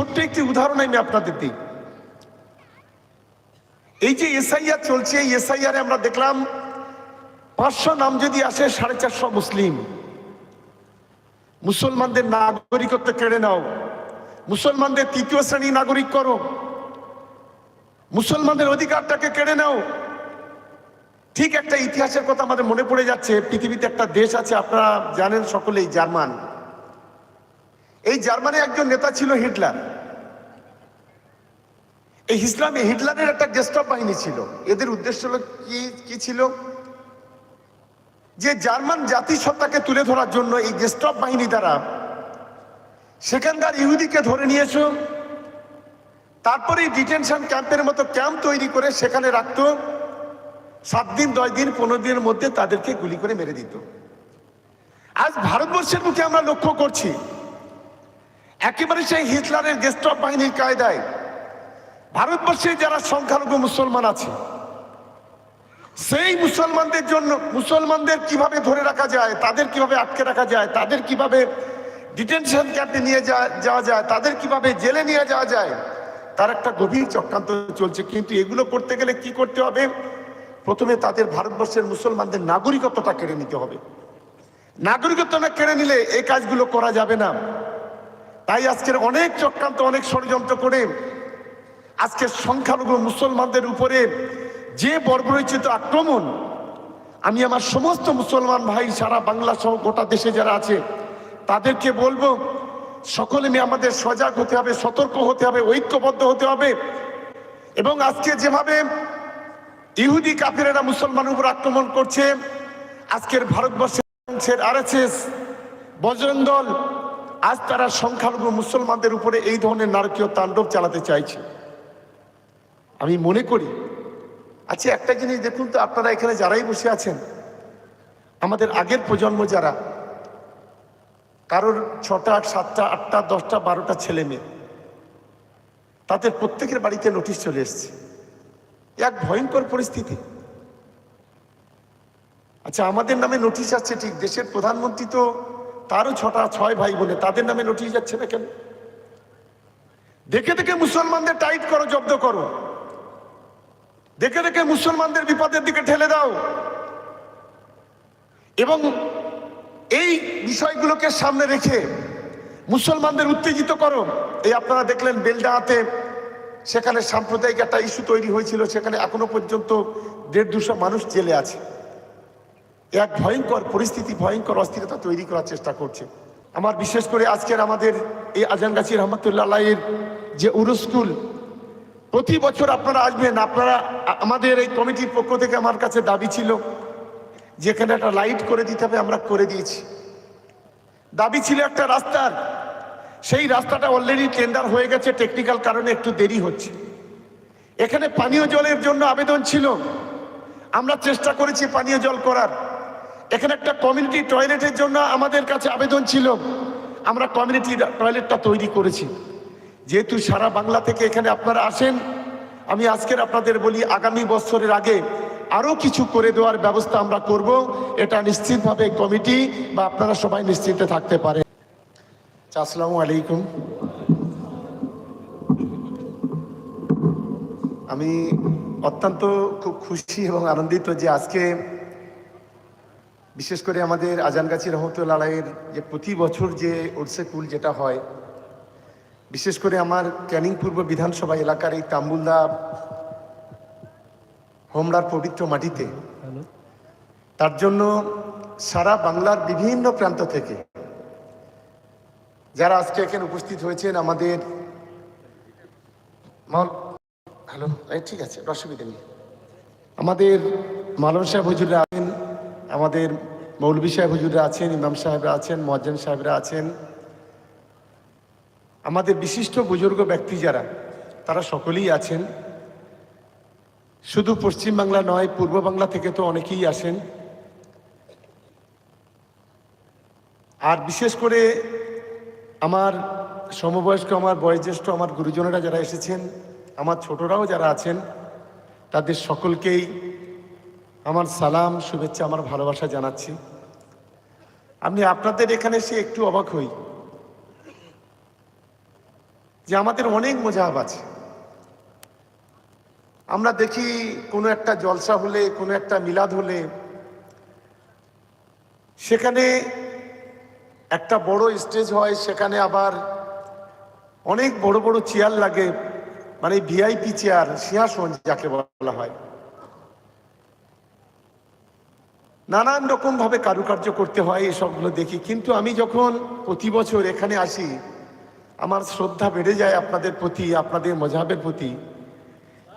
ছোট্ট একটি উদাহরণ আমি আপনাদের দিই। এই যে এসআইআর চলছে, এই এসআইআর আমরা দেখলাম পাঁচশো নাম যদি আসে, সাড়ে চারশো মুসলিম। মুসলমানদের নাগরিকত্ব কেড়ে নাও। মুসলমানদের তৃতীয় শ্রেণি নাগরিক করো। মুসলমানদের অধিকারটাকে কেড়ে নাও। ঠিক একটা ইতিহাসের কথা আমাদের মনে পড়ে যাচ্ছে, পৃথিবীতে একটা দেশ আছে, আপনারা জানেন সকলেই জার্মান। এই জার্মানে একজন নেতা ছিল হিটলার। এই ইসলামে হিটলারের একটা গেস্টপ বাহিনী ছিল। এদের উদ্দেশ্য হলো কি কি ছিল? যে জার্মান জাতিসত্তাকে তুলে ধরার জন্য এই গেস্টপ বাহিনী দ্বারা সেখানকার ইহুদিকে ধরে নিয়েছো। তারপরে ডিটেনশন ক্যাম্পের মতো ক্যাম্প তৈরি করে সেখানে রাখতো। সাত দিন, দশ দিন, পনেরো দিনের মধ্যে তাদেরকে গুলি করে মেরে দিত। আজ ভারতবর্ষের মুখে আমরা লক্ষ্য করছি একেবারে সেই হিটলারের গেস্টপ বাহিনীর কায়দায় ভারতবর্ষে যারা সংখ্যালঘু মুসলমান আছে, সেই মুসলমানদের জন্য, মুসলমানদের কীভাবে ধরে রাখা যায়, তাদের কীভাবে আটকে রাখা যায়, তাদের কীভাবে ডিটেনশন ক্যাম্পে নিয়ে যাওয়া- যায়, তাদের কীভাবে জেলে নিয়ে যাওয়া যায়, তার একটা গভীর চক্রান্ত চলছে। কিন্তু এগুলো করতে গেলে কি করতে হবে? প্রথমে তাদের ভারতবর্ষের মুসলমানদের নাগরিকত্বটা কেড়ে নিতে হবে। নাগরিকত্ব না কেড়ে নিলে এই কাজগুলো করা যাবে না। তাই আজকের অনেক চক্রান্ত, অনেক ষড়যন্ত্র করে আজকে সংখ্যালঘু মুসলমানদের উপরে যে বর্বরচিত আক্রমণ, আমি আমার সমস্ত মুসলমান ভাই, সারা বাংলা সহ গোটা দেশে যারা আছে, তাদেরকে বলব, সকলে মিলে আমাদের সজাগ হতে হবে, সতর্ক হতে হবে, ঐক্যবদ্ধ হতে হবে এবং আজকে যেভাবে ইহুদি কাফিরেরা মুসলমানের উপর আক্রমণ করছে, আজকের ভারতবর্ষের আরএসএস, বজরং দল আজ তারা সংখ্যালঘু মুসলমানদের উপরে এই ধরনের নারকীয় তাণ্ডব চালাতে চাইছে। আমি মনে করি আচ্ছা একটা জিনিস দেখুন তো, আপনারা এখানে যারাই বসে আছেন, আমাদের আগের প্রজন্ম যারা, কারোর ছটা, সাতটা, আটটা, দশটা, বারোটা ছেলে মেয়ে, তাদের প্রত্যেকের বাড়িতে নোটিশ চলে এসছে। এক ভয়ঙ্কর পরিস্থিতি। আচ্ছা আমাদের নামে নোটিশ আসছে, ঠিক, দেশের প্রধানমন্ত্রী তো তারও ছটা, ছয় ভাই বোনে, তাদের নামে নোটিশ যাচ্ছে না কেন? দেখে দেখে মুসলমানদের টাইট করো, জব্দ করো। দেখে দেখে মুসলমানদের বিপদের দিকে ঠেলে দাও। এবং এই বিষয়গুলোকে সামনে রেখে মুসলমানদের উত্তেজিত করো। এই আপনারা দেখলেন বেলডাহাতে সেখানে সাম্প্রদায়িক একটা ইস্যু তৈরি হয়েছিল, সেখানে এখনও পর্যন্ত দেড় দুশো মানুষ জেলে আছে। এক ভয়ঙ্কর পরিস্থিতি, ভয়ঙ্কর অস্থিরতা তৈরি করার চেষ্টা করছে। আমার বিশেষ করে আজকের আমাদের এই আজানগাছি রহমতুল্লাহ যে উরুস্কুল প্রতি বছর আপনারা আসবেন, আপনারা আমাদের এই কমিটির পক্ষ থেকে আমার কাছে দাবি ছিল যেখানে একটা লাইট করে দিতে হবে, আমরা করে দিয়েছি। দাবি ছিল একটা রাস্তার সেই রাস্তাটা অলরেডি টেন্ডার হয়ে গেছে টেকনিক্যাল কারণে একটু দেরি হচ্ছে। এখানে পানীয় জলের জন্য আবেদন ছিল। আমরা চেষ্টা করেছি পানীয় জল করার। এখানে একটা কমিউনিটি টয়লেটের জন্য আমাদের কাছে আবেদন ছিল। আমরা কমিউনিটি টয়লেটটা তৈরি করেছি। যেহেতু সারা বাংলা থেকে এখানে আপনারা আসেন, আমি আজকের আপনাদের বলি, আগামী বছরের আগে আরও কিছু করে দেওয়ার ব্যবস্থা আমরা করব। এটা নিশ্চিতভাবে কমিটি বা আপনারা সবাই নিশ্চিন্তে থাকতে পারেন। আসসালামু আলাইকুম। আমি অত্যন্ত খুব খুশি এবং আনন্দিত যে আজকে বিশেষ করে আমাদের আজানগাছি রহমতুল্লাহের যে প্রতি বছর যে ওরসে কুল যেটা হয় বিশেষ করে আমার ক্যানিং পূর্ব বিধানসভা এলাকার এই তাম্বুলদা হোমড়ার পবিত্র মাটিতে তার জন্য সারা বাংলার বিভিন্ন প্রান্ত থেকে যারা আজকে এখানে উপস্থিত হয়েছেন আমাদের হ্যালো ঠিক আছে অসুবিধা নেই। আমাদের মালম সাহেব আছেন আমাদের মৌলভী সাহেব হুজুররা আছেন, ইমাম সাহেবরা আছেন মজ্জান সাহেবরা আছেন। আমাদের বিশিষ্ট বুজুর্গ ব্যক্তি যারা, তারা সকলেই আছেন। শুধু পশ্চিম বাংলা নয়, পূর্ব বাংলা থেকে তো অনেকেই আসেন। আর বিশেষ করে আমার সমবয়স্ক, আমার বয়োজ্যেষ্ঠ, আমার গুরুজনেরা যারা এসেছেন, আমার ছোটরাও যারা আছেন, তাদের সকলকেই আমার সালাম, শুভেচ্ছা, আমার ভালোবাসা জানাচ্ছি। আমি আপনাদের এখানে এসে একটু অবাক হই যে আমাদের অনেক মজাব আছে। আমরা দেখি কোনো একটা জলসা হলে, কোনো একটা মিলাদ হলে, সেখানে একটা বড় স্টেজ হয়, সেখানে আবার অনেক বড় বড় চেয়ার লাগে মানে ভিআইপি চেয়ার, সিংহাসন যাকে বলা হয়। নানান রকম ভাবে কারুকার্য করতে হয় এসবগুলো দেখি। কিন্তু আমি যখন প্রতি বছর এখানে আসি, আমার শ্রদ্ধা বেড়ে যায় আপনাদের প্রতি, আপনাদের মজাবের প্রতি।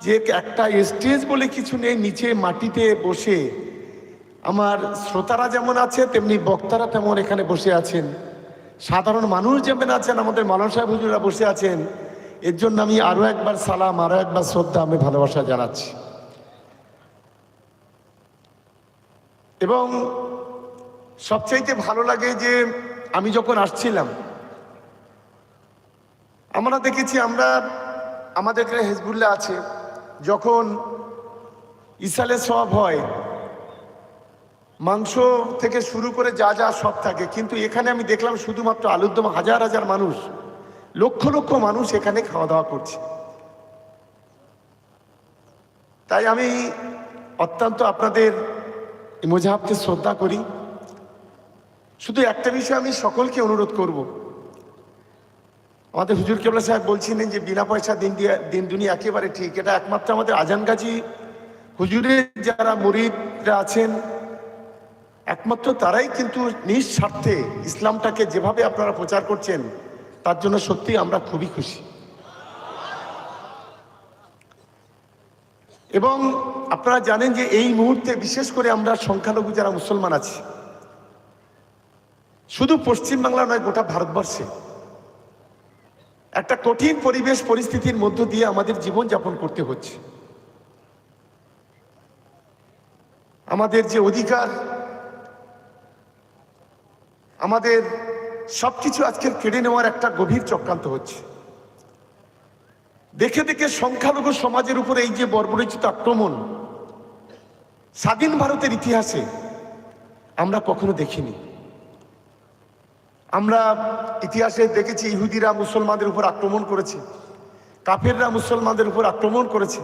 যে একটা স্টেজ বলে কিছু নেই, নিচে মাটিতে বসে আমার শ্রোতারা যেমন আছে, তেমনি বক্তারা তেমন এখানে বসে আছেন। সাধারণ মানুষ যেমন আছেন, আমাদের মানব সাহেব হুজুরা বসে আছেন। এর জন্য আমি আরও একবার সালাম, আরও একবার শ্রদ্ধা, আমি ভালোবাসা জানাচ্ছি। এবং সবচাইতে ভালো লাগে যে আমি যখন আসছিলাম, আমরা দেখেছি আমরা, আমাদের এখানে হেজবুল্লাহ আছে, যখন ইসালের সব হয়, মাংস থেকে শুরু করে যা যা সব থাকে, কিন্তু এখানে আমি দেখলাম শুধুমাত্র আলুর দম হাজার হাজার মানুষ, লক্ষ লক্ষ মানুষ এখানে খাওয়া দাওয়া করছে। তাই আমি অত্যন্ত আপনাদের এই মোজাহাবকে শ্রদ্ধা করি। শুধু একটা বিষয় আমি সকলকে অনুরোধ করব। আমাদের হুজুর কেবলা সাহেব বলছিলেন যে বিনা পয়সা দিন দিয়া দিন দুনিয়া একেবারে ঠিক। এটা একমাত্র আমাদের আজান গাজী। হুজুরের যারা মুরিদরা আছেন, একমাত্র তারাই কিন্তু নিঃস্বার্থে ইসলামটাকে যেভাবে আপনারা প্রচার করছেন, তার জন্য সত্যি আমরা খুবই খুশি। এবং আপনারা জানেন যে এই মুহূর্তে বিশেষ করে আমরা সংখ্যালঘু যারা মুসলমান আছি, শুধু পশ্চিমবাংলা নয়, গোটা ভারতবর্ষে একটা কঠিন পরিবেশ পরিস্থিতির মধ্য দিয়ে আমাদের জীবন যাপন করতে হচ্ছে। আমাদের যে অধিকার, আমাদের সবকিছু আজকে কেড়ে নেওয়ার একটা গভীর চক্রান্ত হচ্ছে। দেখে দেখে সংখ্যালঘু সমাজের উপরে এই যে বর্বরিচিত আক্রমণ, স্বাধীন ভারতের ইতিহাসে আমরা কখনো দেখিনি। আমরা ইতিহাসে দেখেছি ইহুদিরা মুসলমানদের উপর আক্রমণ করেছে, কাফেররা মুসলমানদের উপর আক্রমণ করেছে।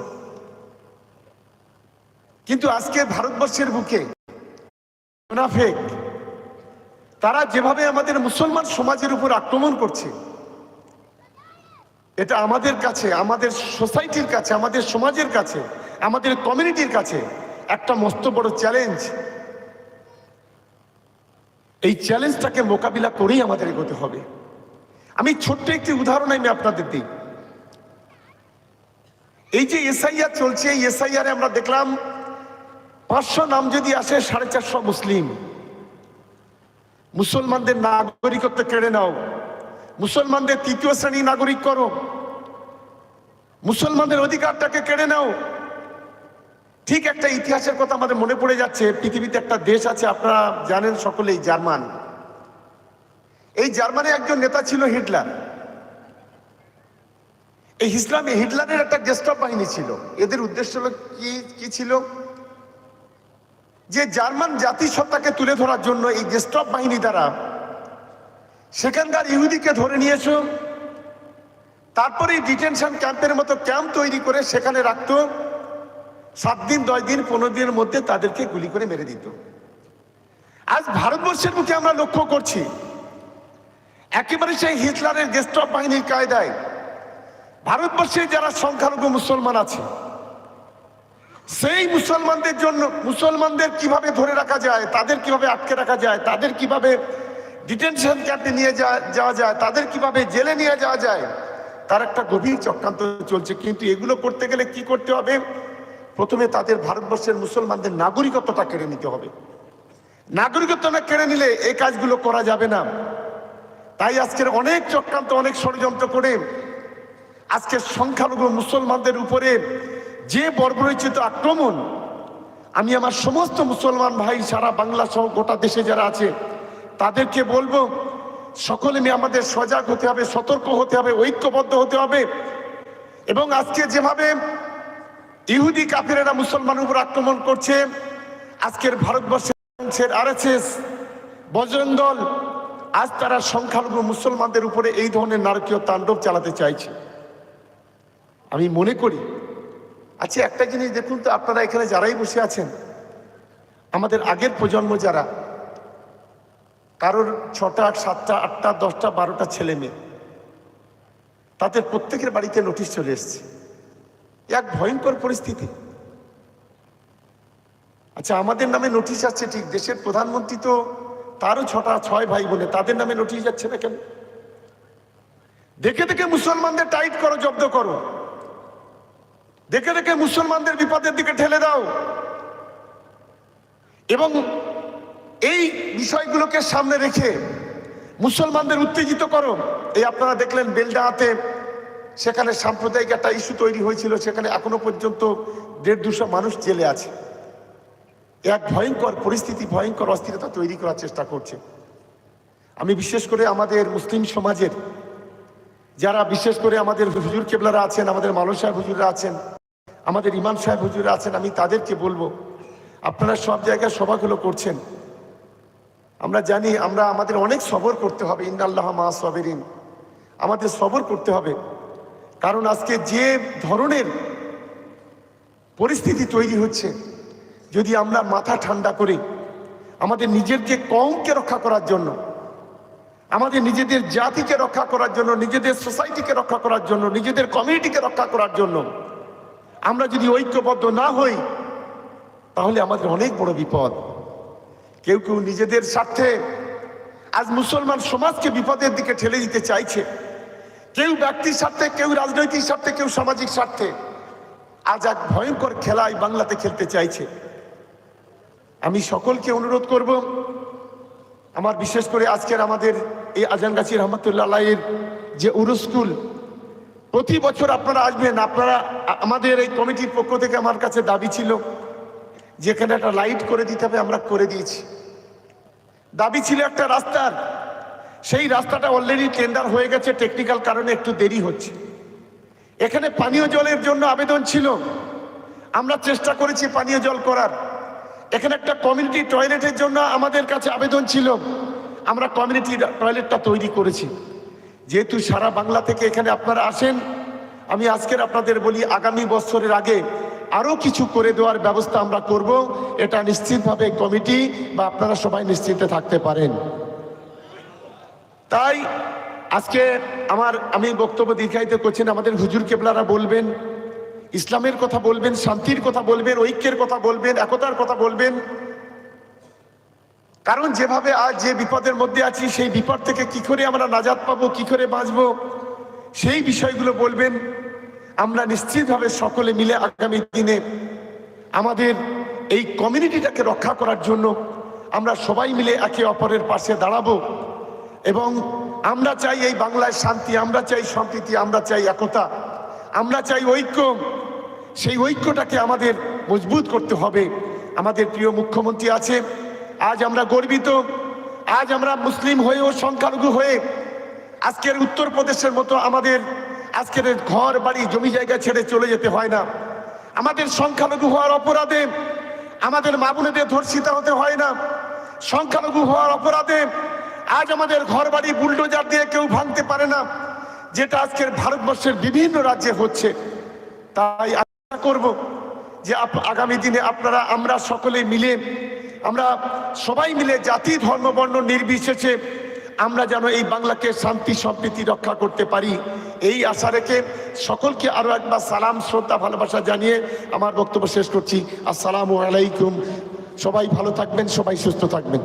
কিন্তু আজকে ভারতবর্ষের বুকে মুনাফেক, তারা যেভাবে আমাদের মুসলমান সমাজের উপর আক্রমণ করছে এটা আমাদের কাছে, আমাদের সোসাইটির কাছে, আমাদের সমাজের কাছে, আমাদের কমিউনিটির কাছে একটা মস্ত বড় চ্যালেঞ্জ এই চ্যালেঞ্জটাকে মোকাবিলা করেই আমাদের এগোতে হবে। আমি ছোট্ট একটি উদাহরণ আমি আপনাদের দিই। এই যে এসআইআর চলছে, এই এসআইআর আমরা দেখলাম পাঁচশো নাম যদি আসে, সাড়ে চারশো মুসলিম। মুসলমানদের নাগরিকত্ব কেড়ে নাও। মুসলমানদের তৃতীয় শ্রেণি নাগরিক করো। মুসলমানদের অধিকারটাকে কেড়ে নাও। ঠিক একটা ইতিহাসের কথা আমাদের মনে পড়ে যাচ্ছে, পৃথিবীতে একটা দেশ আছে, আপনারা জানেন সকলেই, জার্মান। এই জার্মানে একজন নেতা ছিল হিটলার। এই ইসলামে হিটলারের একটা গেস্টপ বাহিনী ছিল। এদের উদ্দেশ্য হলো কি কি ছিল? যে জার্মান জাতিসত্তাকে তুলে ধরার জন্য এই গেস্টপ বাহিনী দ্বারা সেখানকার ইহুদিকে ধরে নিয়েছো তারপরে ডিটেনশন ক্যাম্পের মতো ক্যাম্প তৈরি করে সেখানে রাখতো। সাত দিন, দশ দিন, পনেরো দিনের মধ্যে তাদেরকে গুলি করে মেরে দিত। আজ ভারতবর্ষের মুখে আমরা লক্ষ্য করছি, একেবারে সেই হিটলারের গেস্টপ বাহিনীর কায়দায় ভারতবর্ষে যারা সংখ্যালঘু মুসলমান আছে, সেই মুসলমানদের জন্য, মুসলমানদের কীভাবে ধরে রাখা যায়, তাদের কীভাবে আটকে রাখা যায়, তাদের কীভাবে ডিটেনশন ক্যাম্পে নিয়ে যাওয়া যায়, তাদের কীভাবে জেলে নিয়ে যাওয়া যায় তার একটা গভীর চক্রান্ত চলছে। কিন্তু এগুলো করতে গেলে কি করতে হবে? প্রথমে তাদের ভারতবর্ষের মুসলমানদের নাগরিকত্বটা কেড়ে নিতে হবে। নাগরিকত্বটা কেড়ে নিলে এই কাজগুলো করা যাবে না। তাই আজকের অনেক চক্রান্ত, অনেক ষড়যন্ত্র করে আজকে সংখ্যালঘু মুসলমানদের উপরে যে বর্বরচিত আক্রমণ, আমি আমার সমস্ত মুসলমান ভাই, সারা বাংলা সহ গোটা দেশে যারা আছে, তাদেরকে বলব সকলে আমাদের সজাগ হতে হবে, সতর্ক হতে হবে, ঐক্যবদ্ধ হতে হবে। এবং আজকে যেভাবে ইহুদি কাফিরেরা মুসলমানের উপর আক্রমণ করছে, আজকের ভারতবর্ষের আর এস এস বজরং দল, আজ তারা সংখ্যালঘু মুসলমানদের উপরে এই ধরনের নারকীয় তাণ্ডব চালাতে চাইছে। আমি মনে করি আচ্ছা একটা জিনিস দেখুন তো, আপনারা এখানে যারাই বসে আছেন, আমাদের আগের প্রজন্ম যারা কারোর ছটা, সাতটা, আটটা, দশটা, বারোটা ছেলে মেয়ে। তাদের প্রত্যেকের বাড়িতে নোটিশ চলে এসছে। এক ভয়ঙ্কর পরিস্থিতি। আচ্ছা আমাদের নামে নোটিশ আসছে ঠিক, দেশের প্রধানমন্ত্রী তো তারও ছটা, ছয় ভাই বোনে, তাদের নামে নোটিশ যাচ্ছে না কেন? দেখে দেখে মুসলমানদের টাইট করো, জব্দ করো। দেখে দেখে মুসলমানদের বিপদের দিকে ঠেলে দাও। এবং এই বিষয়গুলোকে সামনে রেখে মুসলমানদের উত্তেজিত করো। এই আপনারা দেখলেন বেলডাহাতে সেখানে সাম্প্রদায়িক একটা ইস্যু তৈরি হয়েছিল, সেখানে এখনও পর্যন্ত দেড় দুশো মানুষ জেলে আছে। এক ভয়ঙ্কর পরিস্থিতি, ভয়ঙ্কর অস্থিরতা তৈরি করার চেষ্টা করছে। আমি বিশেষ করে আমাদের মুসলিম সমাজের, যারা বিশেষ করে আমাদের হুজুর কেবলারা আছেন, আমাদের মালন সাহেব হুজুররা আছেন, আমাদের ইমান সাহেব হুজুররা আছেন, আমি তাদেরকে বলব, আপনারা সব জায়গায় সভাগুলো করছেন। আমরা জানি আমরা আমাদের অনেক সবর করতে হবে ইন্দাল্লাহ মা সবেরিন। আমাদের সবর করতে হবে। কারণ আজকে যে ধরনের পরিস্থিতি তৈরি হচ্ছে, যদি আমরা মাথা ঠান্ডা করি, আমাদের নিজেরকে কমকে রক্ষা করার জন্য, আমাদের নিজেদের জাতিকে রক্ষা করার জন্য, নিজেদের সোসাইটিকে রক্ষা করার জন্য, নিজেদের কমিউনিটিকে রক্ষা করার জন্য, আমরা যদি ঐক্যবদ্ধ না হই, তাহলে আমাদের অনেক বড় বিপদ। কেউ কেউ নিজেদের স্বার্থে আজ মুসলমান সমাজকে বিপদের দিকে ঠেলে দিতে চাইছে। কেউ ব্যক্তির স্বার্থে, কেউ রাজনৈতিক স্বার্থে, কেউ সামাজিক স্বার্থে আজ এক ভয়ঙ্কর খেলায় বাংলাতে খেলতে চাইছে। আমি সকলকে অনুরোধ করব, আমার বিশেষ করে আজকের আমাদের এই আজানগাছি রহমতুল্লাহ এর যে উরুস্কুল প্রতি বছর আপনারা আসবেন, আপনারা, আমাদের এই কমিটির পক্ষ থেকে আমার কাছে দাবি ছিল যেখানে একটা লাইট করে দিতে হবে, আমরা করে দিয়েছি। দাবি ছিল একটা রাস্তার সেই রাস্তাটা অলরেডি টেন্ডার হয়ে গেছে টেকনিক্যাল কারণে একটু দেরি হচ্ছে। এখানে পানীয় জলের জন্য আবেদন ছিল। আমরা চেষ্টা করেছি পানীয় জল করার। এখানে একটা কমিউনিটি টয়লেটের জন্য আমাদের কাছে আবেদন ছিল। আমরা কমিউনিটি টয়লেটটা তৈরি করেছি। যেহেতু সারা বাংলা থেকে এখানে আপনারা আসেন, আমি আজকের আপনাদের বলি, আগামী বছরের আগে আরও কিছু করে দেওয়ার ব্যবস্থা আমরা করব। এটা নিশ্চিতভাবে কমিটি বা আপনারা সবাই নিশ্চিন্তে থাকতে পারেন। তাই আজকে আমার, আমি বক্তব্য দীর্ঘায়িত করছেন আমাদের হুজুর কেবলারা বলবেন, ইসলামের কথা বলবেন, শান্তির কথা বলবেন, ঐক্যের কথা বলবেন, একতার কথা বলবেন। কারণ যেভাবে আজ যে বিপদের মধ্যে আছি, সেই বিপদ থেকে কি করে আমরা নাজাদ পাবো, কি করে বাঁচবো, সেই বিষয়গুলো বলবেন। আমরা নিশ্চিতভাবে সকলে মিলে আগামী দিনে আমাদের এই কমিউনিটিটাকে রক্ষা করার জন্য আমরা সবাই মিলে একে অপরের পাশে দাঁড়াবো এবং আমরা চাই এই বাংলায় শান্তি, আমরা চাই সম্প্রীতি, আমরা চাই একতা, আমরা চাই ঐক্য। সেই ঐক্যটাকে আমাদের মজবুত করতে হবে। আমাদের প্রিয় মুখ্যমন্ত্রী আছে, আজ আমরা গর্বিত, আজ আমরা মুসলিম হয়েও সংখ্যালঘু হয়ে আজকের উত্তরপ্রদেশের মতো আমাদের আজকের ঘর বাড়ি, জমি জায়গা ছেড়ে চলে যেতে হয় না। আমাদের সংখ্যালঘু হওয়ার অপরাধে, আমাদের মা বোনেদের ধর্ষিত হতে হয় না। সংখ্যালঘু হওয়ার অপরাধে, আজ আমাদের ঘর বাড়ি বুলডোজার দিয়ে কেউ ভাঙতে পারে না, যেটা আজকের ভারতবর্ষের বিভিন্ন রাজ্যে হচ্ছে। তাই আশা করব যে আগামী দিনে আপনারা, আমরা সকলে মিলে, আমরা সবাই মিলে জাতি, ধর্ম, বর্ণ নির্বিশেষে আমরা যেন এই বাংলাকে শান্তি সম্প্রীতি রক্ষা করতে পারি। এই আশা রেখে সকলকে আরও একবার সালাম, শ্রদ্ধা, ভালোবাসা জানিয়ে আমার বক্তব্য শেষ করছি। আসসালামু আলাইকুম। সবাই ভালো থাকবেন, সবাই সুস্থ থাকবেন।